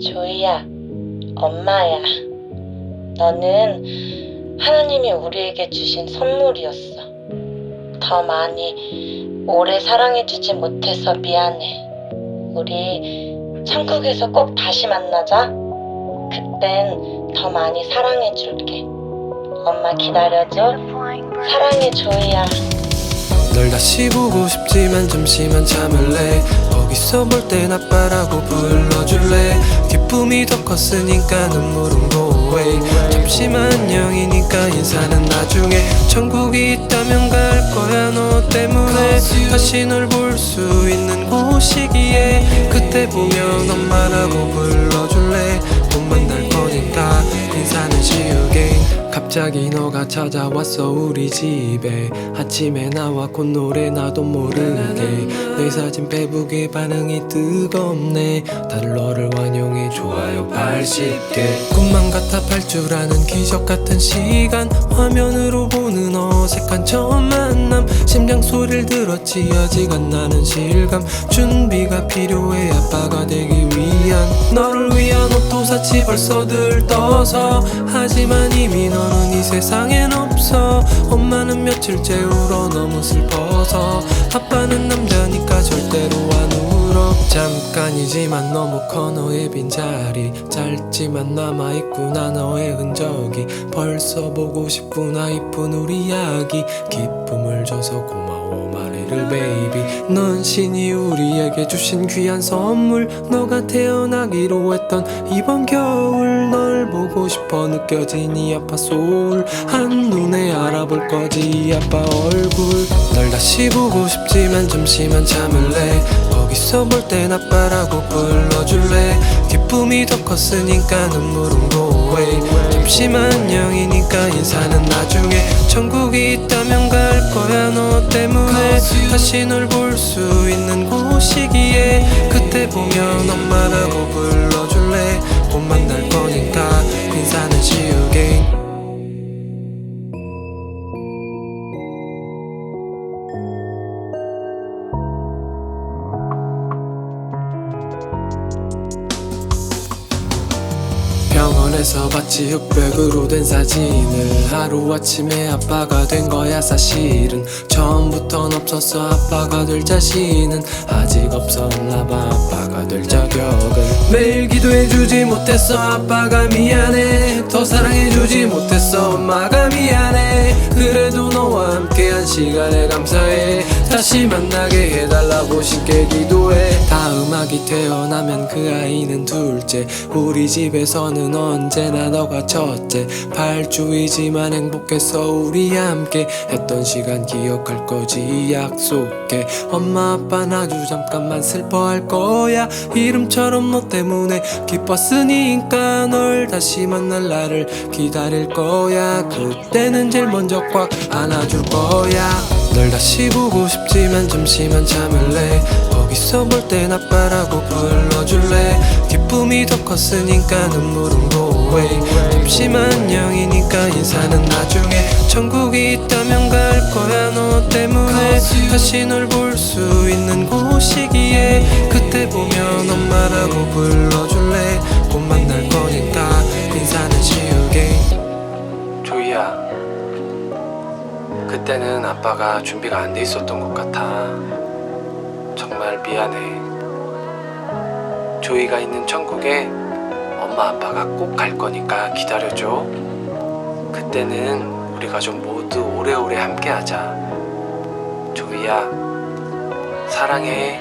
조이야, 엄마야. 너는 하나님이 우리에게 주신 선물이었어. 더 많이 오래 사랑해주지 못해서 미안해. 우리 천국에서 꼭 다시 만나자. 그땐 더 많이 사랑해줄게. 엄마 기다려줘. 사랑해, 조이야. 널 다시 보고 싶지만 잠시만 참을래. 거기서 볼 땐 아빠라고 불러줄래. 기쁨이 더 컸으니까 눈물은 go away 잠시만 영이니까 인사는 나중에. 천국이 있다면 갈 거야 너 때문에. 다시 널 볼 수 있는 곳이기에. 그때 보면 엄마라고 불러줄래. 못 만날 거니까 지우게 갑자기 너가 찾아왔어 우리 집에. 아침에 나와 곧 노래 나도 모르게. 내 사진 페북에 반응이 뜨겁네. 다들 너를 환영해 좋아요 80개. 꿈만 같아 팔 줄 아는 기적 같은 시간. 화면으로 보는 어색한 처음 만남. 심장 소리를 들었지 아직 안 나는 실감. 준비가 필요해 아빠가 되기 위 한 너를 위한 옷도 샀지 벌써 들떠서. 하지만 이미 너는 이 세상엔 없어. 엄마는 며칠째 울어 너무 슬퍼서. 아빠는 남자니까 절대로 안 울어 잠깐이지만 너무 커 너의 빈자리. 짧지만 남아있구나 너의 흔적이. 벌써 보고 싶구나 이쁜 우리 아기. 기쁨을 줘서 고마워 말해를 베이비 넌 신이 우리에게 주신 귀한 선물. 너가 태어나기로 했던 이번 겨울. 널 보고 싶어 느껴진 이 아빠 소울. 한눈에 알아볼 거지 이 아빠 얼굴. 널 다시 보고 싶지만 잠시만 참을래 거기서 볼 땐 아빠라고 불러줄래? 기쁨이 더 컸으니까 눈물은 go away. 잠시만 영이니까 인사는 나중에. 천국이 있다면 갈 거야 너 때문에. 다시 널 볼 수 있는 곳이기에. 그때 보면 엄마라고 불러 병원에서 봤지 흑백으로 된 사진을 하루아침에 아빠가 된 거야. 사실은 처음부턴 없었어. 아빠가 될 자신은 아직 없었나 봐. 아빠가 될 자격은 매일 기도해주지 못했어. 아빠가 미안해. 더 사랑해주지 못했어. 엄마가 미안해. 그래도 너와 함께한 시간에 감사해. 다시 만나게 해달라고 쉽게 기도해 아기 태어나면 그 아이는 둘째. 우리 집에서는 언제나 너가 첫째. 발주이지만 행복했어 우리 함께 했던 시간 기억할 거지 약속해 엄마 아빠는 아주 잠깐만 슬퍼할 거야. 이름처럼 너 때문에 기뻤으니까 널 다시 만날 날을 기다릴 거야. 그때는 제일 먼저 꽉 안아줄 거야. 널 다시 보고 싶지만 잠시만 참을래 거기서 볼 땐 아빠라고 불러줄래? 기쁨이 더 컸으니까 눈물은 go away. 잠시만 영이니까 인사는 나중에. 천국이 있다면 갈 거야 너 때문에. 다시 널 볼 수 있는 곳이기에. 그때 보면 엄마라고 불러줄래? 곧 만날 거니까 인사는 지우게. 조이야 그때는 아빠가 준비가 안 돼 있었던 것 같아. 정말 미안해. 조이가 있는 천국에 엄마 아빠가 꼭 갈 거니까 기다려줘. 그때는 우리 가족 모두 오래오래 함께 하자. 조이야, 사랑해.